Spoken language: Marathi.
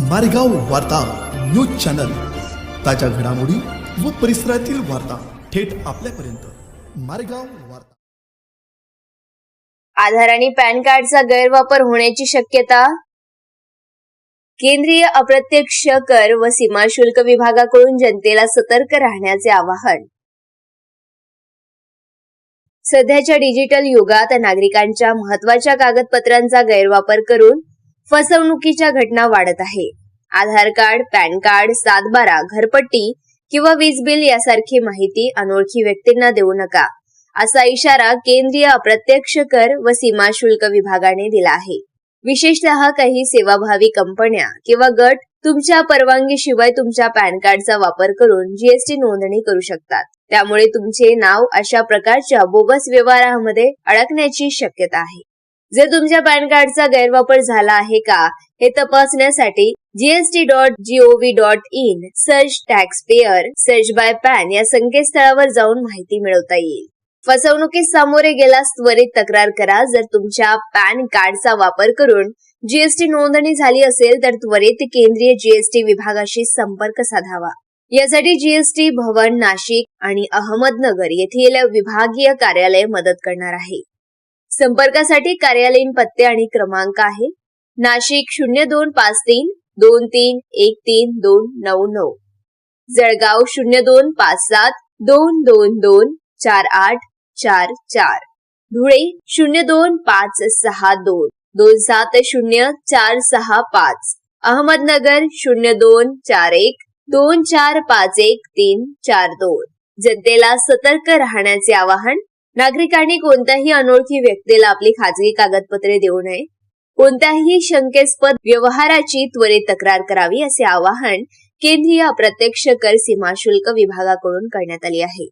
मारेगाव वार्ता न्यूज चॅनल. ताज्या घडामोडी व परिसरातील वार्ता थेट आपल्यापर्यंत. मारेगाव वार्ता. आधार आणि पॅन कार्डचा गैरवापर होण्याची शक्यता? केंद्रीय अप्रत्यक्ष कर व सीमा शुल्क विभागाकडून जनतेला सतर्क राहण्याचे आवाहन. सध्याच्या डिजिटल युगात नागरिकांच्या महत्त्वाच्या कागदपत्रांचा गैरवापर करून फसवणुकीच्या घटना वाढत आहे. आधार कार्ड पॅन कार्ड सातबारा घरपट्टी किंवा वीज बिल यासारखी माहिती अनोळखी व्यक्तींना देऊ नका असा इशारा केंद्रीय अप्रत्यक्ष कर व सीमा शुल्क विभागाने दिला आहे. विशेषतः काही सेवाभावी कंपन्या किंवा गट तुमच्या परवानगीशिवाय तुमच्या पॅन कार्डचा वापर करून जीएसटी नोंदणी करू शकतात. त्यामुळे तुमचे नाव अशा प्रकारच्या बोगस व्यवहारामध्ये अडकण्याची शक्यता आहे. जर तुमच्या पॅन कार्डचा गैरवापर झाला आहे का हे तपासण्यासाठी GST dot gov dot in search taxpayer search by PAN या संकेतस्थळावर जाऊन माहिती मिळवता येईल. फसवणुकीस सामोरे गेल्यास त्वरित तक्रार करा. जर तुमच्या पॅन कार्डचा वापर करून जीएसटी नोंदणी झाली असेल तर त्वरित केंद्रीय जीएसटी विभागाशी संपर्क साधावा. यासाठी जीएसटी भवन नाशिक आणि अहमदनगर येथील विभागीय कार्यालय मदत करणार आहे. संपर्कासाठी कार्यालयीन पत्ते आणि क्रमांक आहे. नाशिक शून्य दोन पाच तीन दोन तीन एक तीन दोन नऊ नऊ. जळगाव शून्य दोन पाच सात दोन दोन दोन चार आठ चार चार. धुळे शून्य दोन पाच सहा दोन दोन सात शून्य चार सहा पाच. अहमदनगर शून्य दोन चार एक दोन चार पाच एक तीन चार दोन. जनतेला सतर्क राहण्याचे आवाहन नागरिकांनी कोणत्याही अनोळखी व्यक्तीला आपली खाजगी कागदपत्रे देऊ नये. कोणत्याही शंकेस्पद व्यवहाराची त्वरित तक्रार करावी असे आवाहन केंद्रीय अप्रत्यक्ष कर सीमा शुल्क विभागाकडून करण्यात आले आहे.